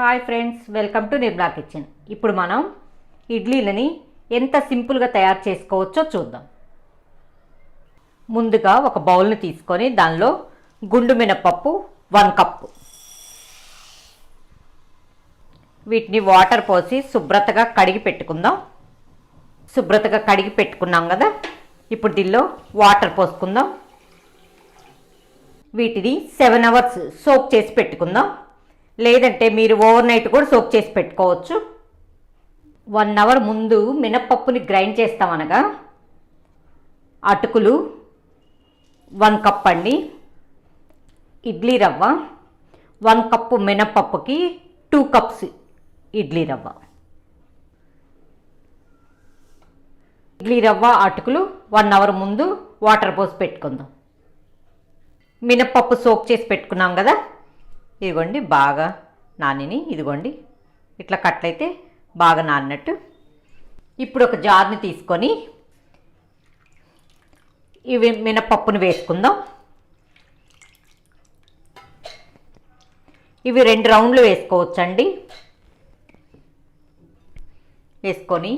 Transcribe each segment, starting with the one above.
Hi friends welcome to Nirmala kitchen ఇప్పుడు మనం ఇడ్లీలని ఎంత సింపుల్గా తయారు చేసుకోవచ్చో చూద్దాం. ముందుగా ఒక బౌల్ని తీసుకొని దానిలో గుండు మినపప్పు వన్ కప్పు. వీటిని వాటర్ పోసి శుభ్రతగా కడిగి పెట్టుకుందాం. శుభ్రతగా కడిగి పెట్టుకున్నాం కదా? ఇప్పుడు దీనిలో వాటర్ పోసుకుందాం. వీటిని సెవెన్ అవర్స్ సోక్ చేసి పెట్టుకుందాం. లేదంటే మీరు ఓవర్ నైట్ కూడా సోక్ చేసి పెట్టుకోవచ్చు. వన్ అవర్ ముందు మినప్పప్పుని గ్రైండ్ చేస్తామనగా అటుకులు వన్ కప్ అండి ఇడ్లీ రవ్వ వన్ కప్పు మినప్పప్పుకి టూ కప్స్ ఇడ్లీ రవ్వ. ఇడ్లీ రవ్వ అటుకులు వన్ అవర్ ముందు వాటర్ పోసి పెట్టుకుందాం. మినప్పప్పు సోక్ చేసి పెట్టుకున్నాం కదా? ఇదిగోండి బాగా నానిని ఇదిగోండి. ఇట్లా కట్లయితే బాగా నానినట్టు. ఇప్పుడు ఒక జార్ని తీసుకొని ఇవి మినపప్పును వేసుకుందాం. ఇవి రెండు రౌండ్లు వేసుకోవచ్చండి. వేసుకొని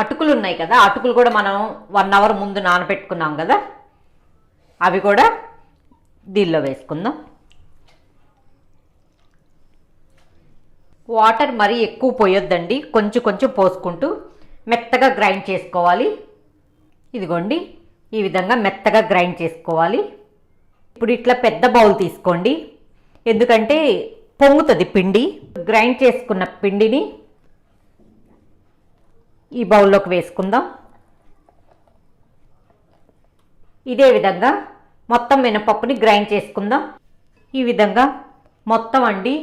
అటుకులు ఉన్నాయి కదా అటుకులు కూడా మనం వన్ అవర్ ముందు నానబెట్టుకున్నాం కదా అవి కూడా దీనిలో వేసుకుందాం. వాటర్ మరీ ఎక్కువ పోయొద్దండి. కొంచెం కొంచెం పోసుకుంటూ మెత్తగా గ్రైండ్ చేసుకోవాలి. ఇదిగోండి ఈ విధంగా మెత్తగా గ్రైండ్ చేసుకోవాలి. ఇప్పుడు ఇట్లా పెద్ద బౌల్ తీసుకోండి. ఎందుకంటే పొంగుతుంది పిండి. గ్రైండ్ చేసుకున్న పిండిని ఈ బౌల్లోకి వేసుకుందాం. ఇదే విధంగా మొత్తం మినపప్పుని గ్రైండ్ చేసుకుందాం. ఈ విధంగా మొత్తం అండి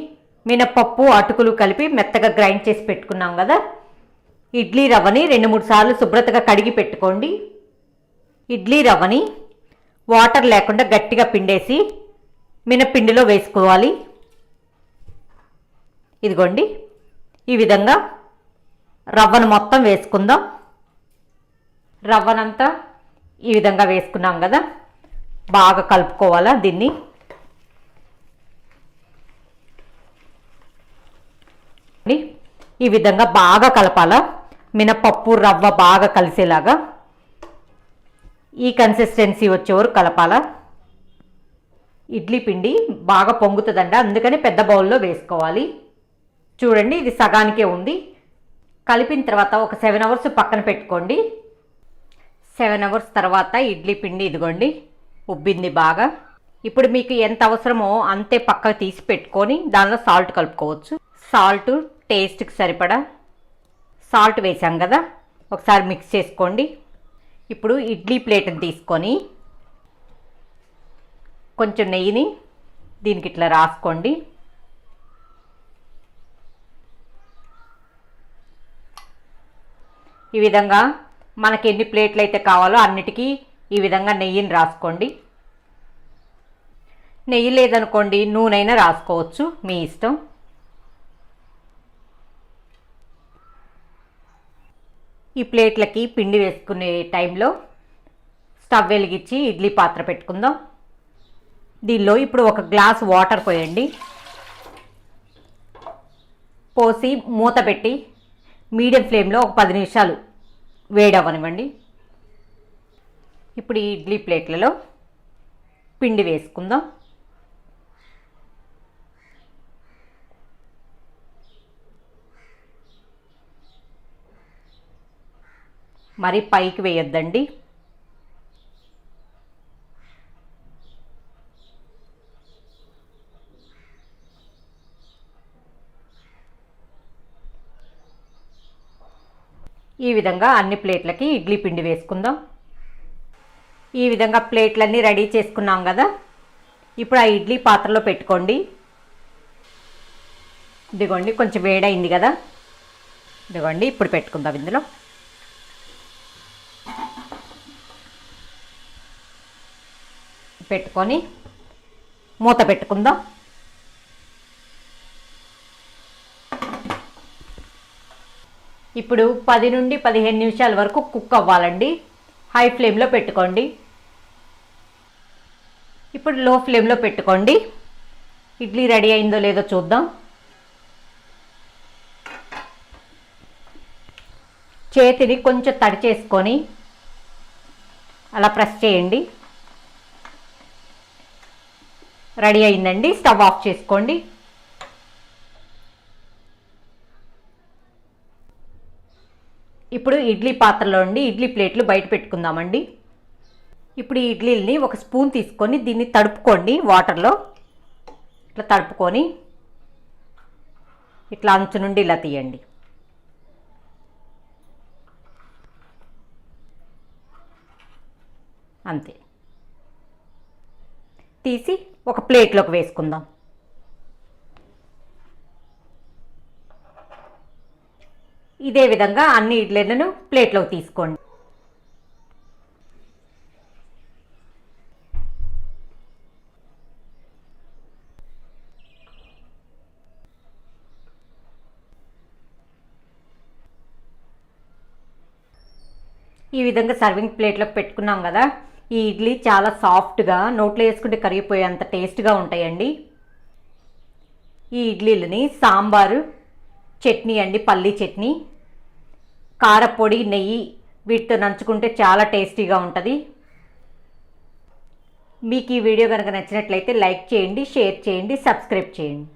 మినపప్పు అటుకులు కలిపి మెత్తగా గ్రైండ్ చేసి పెట్టుకున్నాం కదా. ఇడ్లీ రవ్వని రెండు మూడు సార్లు శుభ్రతగా కడిగి పెట్టుకోండి. ఇడ్లీ రవ్వని వాటర్ లేకుండా గట్టిగా పిండేసి మినపిండిలో వేసుకోవాలి. ఇదిగోండి. ఈ విధంగా రవ్వను మొత్తం వేసుకుందాం. రవ్వనంతా ఈ విధంగా వేసుకున్నాం కదా. బాగా కలుపుకోవాలా దీన్ని. ఈ విధంగా బాగా కలపాలా? మినపప్పు రవ్వ బాగా కలిసేలాగా ఈ కన్సిస్టెన్సీ వచ్చే వరకు కలపాలా? ఇడ్లీ పిండి బాగా పొంగుతుందండి. అందుకని పెద్ద బౌల్లో వేసుకోవాలి. చూడండి ఇది సగానికే ఉంది. కలిపిన తర్వాత ఒక సెవెన్ అవర్స్ పక్కన పెట్టుకోండి. సెవెన్ అవర్స్ తర్వాత ఇడ్లీ పిండి ఇదిగోండి ఉబ్బింది బాగా. ఇప్పుడు మీకు ఎంత అవసరమో అంతే పక్కకు తీసి పెట్టుకొని దానిలో సాల్ట్ కలుపుకోవచ్చు. సాల్ట్ టేస్ట్కి సరిపడా సాల్ట్ వేసాం కదా ఒకసారి మిక్స్ చేసుకోండి. ఇప్పుడు ఇడ్లీ ప్లేట్ని తీసుకొని కొంచెం నెయ్యిని దీనికి ఇట్లా రాసుకోండి. ఈ విధంగా మనకి ఎన్ని ప్లేట్లు అయితే కావాలో అన్నిటికీ ఈ విధంగా నెయ్యిని రాసుకోండి. నెయ్యి లేదనుకోండి నూనెైనా రాసుకోవచ్చు మీ ఇష్టం. ఈ ప్లేట్లకి పిండి వేసుకునే టైంలో స్టవ్ వెలిగించి ఇడ్లీ పాత్ర పెట్టుకుందాం. దీనిలో ఇప్పుడు ఒక గ్లాస్ వాటర్ పోయండి. పోసి మూత పెట్టి మీడియం ఫ్లేమ్లో ఒక పది నిమిషాలు వేడవనివ్వండి ఇప్పుడు ఈ ఇడ్లీ ప్లేట్లలో పిండి వేసుకుందాం. మరి పైకి వేయొద్దండి. ఈ విధంగా అన్ని ప్లేట్లకి ఇడ్లీ పిండి వేసుకుందాం. ఈ విధంగా ప్లేట్లన్నీ రెడీ చేసుకున్నాం కదా. ఇప్పుడు ఆ ఇడ్లీ పాత్రలో పెట్టుకోండి. ఇదిగోండి కొంచెం వేడైంది కదా. ఇదిగోండి ఇప్పుడు పెట్టుకుందాం ఇందులో. పెట్టుకొని మూత పెట్టుకుందాం. ఇప్పుడు పది నుండి పదిహేను నిమిషాల వరకు కుక్ అవ్వాలండి. హై ఫ్లేమ్లో పెట్టుకోండి. ఇప్పుడు లో ఫ్లేమ్లో పెట్టుకోండి. ఇడ్లీ రెడీ అయిందో లేదో చూద్దాం. చేతిని కొంచెం తడి చేసుకొని అలా ప్రెస్ చేయండి. రెడీ అయిందండి. స్టవ్ ఆఫ్ చేసుకోండి. ఇప్పుడు ఇడ్లీ పాత్రలో ఉండి ఇడ్లీ ప్లేట్లు బయట పెట్టుకుందామండి. ఇప్పుడు ఈ ఇడ్లీని ఒక స్పూన్ తీసుకొని దీన్ని తడుపుకోండి వాటర్లో. ఇట్లా తడుపుకొని ఇట్లా అంచు నుండి ఇలా తీయండి. అంతే. తీసి ఒక ప్లేట్లోకి వేసుకుందాం. ఇదే విధంగా అన్ని ఇడ్లీలను ప్లేట్లోకి తీసుకోండి. ఈ విధంగా సర్వింగ్ ప్లేట్లోకి పెట్టుకున్నాం కదా. ఈ ఇడ్లీ చాలా సాఫ్ట్గా నోట్లో వేసుకుంటే కరిగిపోయేంత టేస్ట్గా ఉంటాయండి. ఈ ఇడ్లీలని సాంబారు చట్నీ అండి పల్లీ చట్నీ. కారపొడి నెయ్యి వీటితో నంచుకుంటే చాలా టేస్టీగా ఉంటుంది. మీకు ఈ వీడియో కనుక నచ్చినట్లయితే లైక్ చేయండి షేర్ చేయండి సబ్స్క్రైబ్ చేయండి.